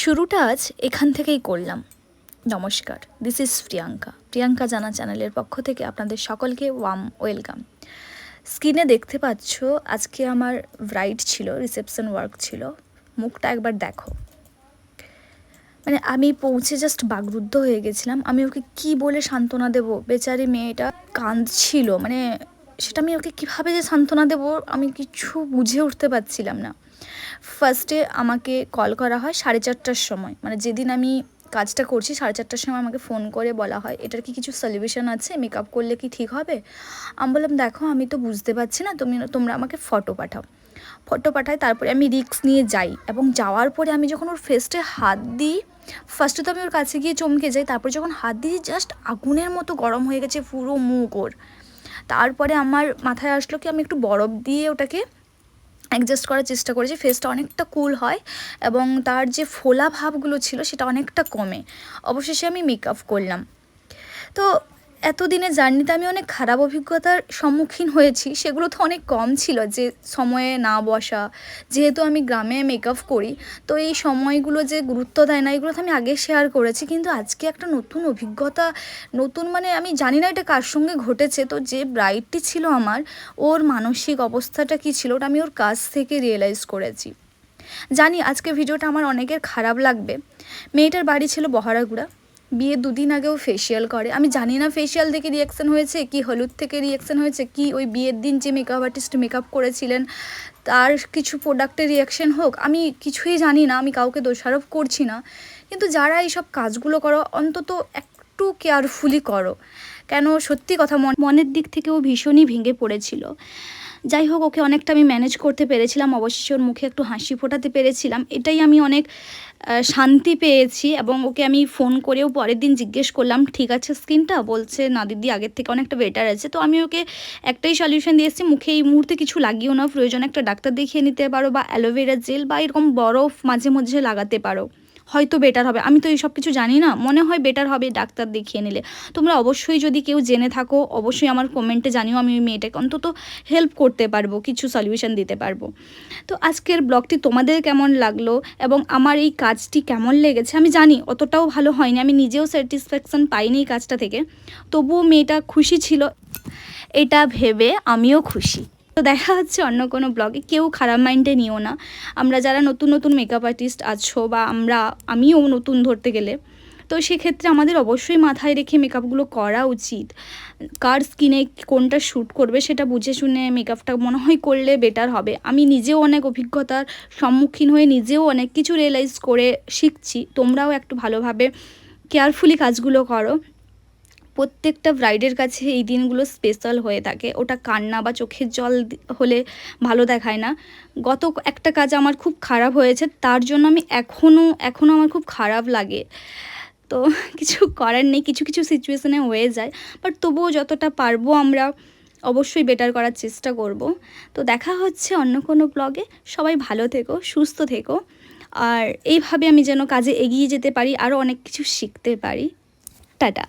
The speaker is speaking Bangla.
শুরুটা আজ এখান থেকেই করলাম। নমস্কার দিস ইজ প্রিয়াঙ্কা। প্রিয়াঙ্কা জানা চ্যানেলের পক্ষ থেকে আপনাদের সকলকে ওয়াম ওয়েলকাম স্ক্রিনে দেখতে পাচ্ছ, আজকে আমার ব্রাইড ছিল রিসেপশন ওয়ার্ক ছিল। মুখটা একবার দেখো। মানে আমি পৌঁছে জাস্ট বাগরুদ্ধ হয়ে গেছিলাম। আমি ওকে কি বলে সান্ত্বনা দেব? বেচারি মেয়েটা কাঁদছিল। মানে সেটা আমি ওকে কীভাবে যে সান্ত্বনা দেবো, আমি কিছু বুঝে উঠতে পারছিলাম না। ফার্স্টে আমাকে কল করা হয় সাড়ে চারটার সময়। মানে যেদিন আমি কাজটা করছি সাড়ে চারটার সময় আমাকে ফোন করে বলা হয়, এটার কি কিছু সলিউশন আছে? মেকআপ করলে কি ঠিক হবে? আমি বললাম, দেখো, আমি তো বুঝতে পারছি না, তুমি, তোমরা আমাকে ফটো পাঠাও। ফটো পাঠাই তারপরে আমি রিক্স নিয়ে যাই এবং যাওয়ার পরে আমি যখন ওর ফেসটে হাত দিই ফার্স্টে তো আমি ওর কাছে গিয়ে চমকে যাই, তারপর যখন হাত দিই জাস্ট আগুনের মতো গরম হয়ে গেছে পুরো মুখ ওর। তারপরে আমার মাথায় আসলো কি, আমি একটু বরফ দিয়ে ওটাকে অ্যাডজাস্ট করার চেষ্টা করেছি ফেসটা অনেকটা কুল হয় এবং তার যে ফোলা ভাবগুলো ছিল সেটা অনেকটা কমে। অবশেষে আমি মেকআপ করলাম। তো এতদিনের জার্নিতে আমি অনেক খারাপ অভিজ্ঞতার সম্মুখীন হয়েছি, সেগুলো তো অনেক কম ছিল যে সময়ে না বসা। যেহেতু আমি গ্রামে মেকআপ করি, তো এই সময়গুলো যে গুরুত্ব দেয় না, এগুলো তো আমি আগে শেয়ার করেছি। কিন্তু আজকে একটা নতুন অভিজ্ঞতা, নতুন মানে আমি জানি না এটা কার সঙ্গে ঘটেছে। তো যে ব্রাইডটি ছিল আমার, ওর মানসিক অবস্থাটা কী ছিল, ওটা আমি ওর কাছ থেকে রিয়েলাইজ করেছি। জানি আজকে ভিডিওটা আমার অনেকের খারাপ লাগবে। মেয়েটার বাড়ি ছিল বহারাগুড়া। বিয়ে দুদিন আগেও ফেসিয়াল করে। আমি জানি না ফেসিয়াল থেকে রিয়াকশান হয়েছে, কি হলুদ থেকে রিয়াকশান হয়েছে, কি ওই বিয়ের দিন যে মেকআপ আর্টিস্ট মেকআপ করেছিলেন, তার কিছু প্রোডাক্টের রিয়াকশান হোক, আমি কিছুই জানি না, আমি কাউকে দোষারোপ করছি না। কিন্তু যারা এইসব কাজগুলো করো, অন্তত একটু কেয়ারফুলি করো। কেন সত্যি কথা, মন মনের দিক থেকেও ভীষণই ভেঙে পড়েছিল। যাই হোক ওকে অনেকটা আমি ম্যানেজ করতে পেরেছিলাম। অবশ্যই ওর মুখে একটু হাসি ফোটাতে পেরেছিলাম। এটাই আমি অনেক শান্তি পেয়েছি এবং ওকে আমি ফোন করেও পরের দিন জিজ্ঞেস করলাম, ঠিক আছে স্কিনটা? বলছে, না দিদি, আগের থেকে অনেকটা বেটার আছে। তো আমি ওকে একটাই সলিউশন দিয়ে এসেছি, মুখে এই মুহূর্তে কিছু লাগিও না। প্রয়োজন একটা ডাক্তার দেখিয়ে নিতে পারো বা অ্যালোভেরা জেল বা এরকম বরফ মাঝে মাঝে লাগাতে পারো। হয়তো বেটার হবে। আমি তো এই সব কিছু জানি না। মনে হয় বেটার হবে ডাক্তার দেখিয়ে নিলে। তোমরা অবশ্যই যদি কেউ জেনে থাকো, অবশ্যই আমার কমেন্টে জানিও। আমি ওই মেয়েটাকে অন্তত হেল্প করতে পারব, কিছু সলিউশন দিতে পারব। তো আজকের ব্লগটি তোমাদের কেমন লাগল এবং আমার এই কাজটি কেমন লেগেছে আমি জানি, অতটাও ভালো হয়নি। আমি নিজেও স্যাটিসফ্যাকশান পাইনি এই কাজটা থেকে। তবুও মেয়েটা খুশি ছিল। এটা ভেবে আমিও খুশি। তো দেখা হচ্ছে অন্য কোনো ব্লগে কেউ খারাপ মাইন্ডে নিও না। আমরা যারা নতুন নতুন মেকআপ আর্টিস্ট আছো বা আমরা, আমিও নতুন ধরতে গেলে, তো সেক্ষেত্রে আমাদের অবশ্যই মাথায় রেখে মেকআপগুলো করা উচিত। কার স্কিনে কোনটা শ্যুট করবে সেটা বুঝে শুনে মেকআপটা মনে হয় করলে বেটার হবে। আমি নিজেও অনেক অভিজ্ঞতার সম্মুখীন হয়ে নিজেও অনেক কিছু রিয়েলাইজ করে শিখছি। তোমরাও একটু ভালোভাবে কেয়ারফুলি কাজগুলো করো। প্রত্যেকটা ব্রাইডের কাছে এই দিনগুলো স্পেশাল হয়ে থাকে। ওটা কান্না বা চোখের জল হলে ভালো দেখায় না। গত একটা কাজ আমার খুব খারাপ হয়েছে, তার জন্য আমি এখনও এখনও আমার খুব খারাপ লাগে। তো কিছু করার নেই, কিছু কিছু সিচুয়েশানে হয়ে যায়। বাট তবুও যতটা পারব আমরা অবশ্যই বেটার করার চেষ্টা করব। তো দেখা হচ্ছে অন্য কোনো ব্লগে সবাই ভালো থেকো, সুস্থ থেকো। আর এইভাবে আমি যেন কাজে এগিয়ে যেতে পারি আরও অনেক কিছু শিখতে পারি। টাটা।